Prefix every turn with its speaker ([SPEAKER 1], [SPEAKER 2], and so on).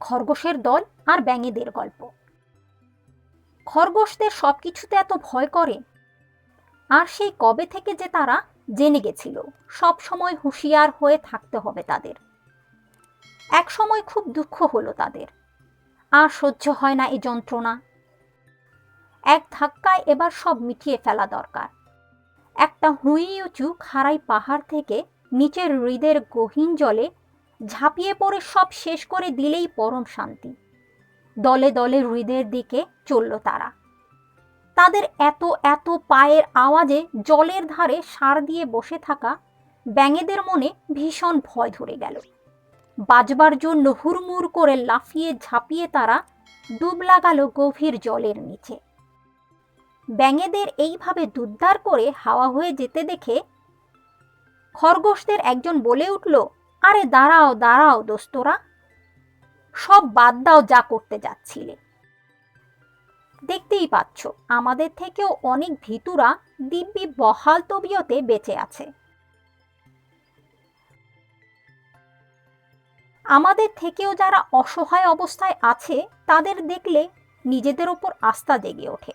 [SPEAKER 1] খরগোশের দল আর ব্যাঙেদের গল্প। খরগোশদের সব কিছুতে এত ভয় করে। আর সেই কবে থেকে যে তারা জেনে গেছিল, সব সময় হুঁশিয়ার হয়ে থাকতে হবে তাদের। এক সময় খুব দুঃখ হলো তাদের। আর সহ্য হয় না এই যন্ত্রণা। এক ধাক্কায় এবার সব মিটিয়ে ফেলা দরকার। একটা হুঁই উঁচু খাড়াই পাহাড় থেকে নিচের হৃদের গহীন জলে ঝাঁপিয়ে পড়ে সব শেষ করে দিলেই পরম শান্তি। দলে দলে হৃদের দিকে চলল তারা। তাদের এত এত পায়ের আওয়াজে জলের ধারে সার দিয়ে বসে থাকা ব্যাঙেদের মনে ভীষণ ভয় ধরে গেল। বাজবার জন্য হুড়মুড় করে লাফিয়ে ঝাঁপিয়ে তারা ডুব লাগালো গভীর জলের নিচে। ব্যাঙেদের এইভাবে দুদ্দার করে হাওয়া হয়ে যেতে দেখে খরগোশদের একজন বলে উঠল আরে দাঁড়াও দাঁড়াও দোস্তরা। সব বাদ দাও যা করতে যাচ্ছিলে। দেখতেই পাচ্ছ, আমাদের থেকেও অনেক ভিতুরা দিব্যি বহাল তবিয়তে বেঁচে আছে। আমাদের থেকেও যারা অসহায় অবস্থায় আছে, তাদের দেখলে নিজেদের ওপর আস্থা জেগে ওঠে।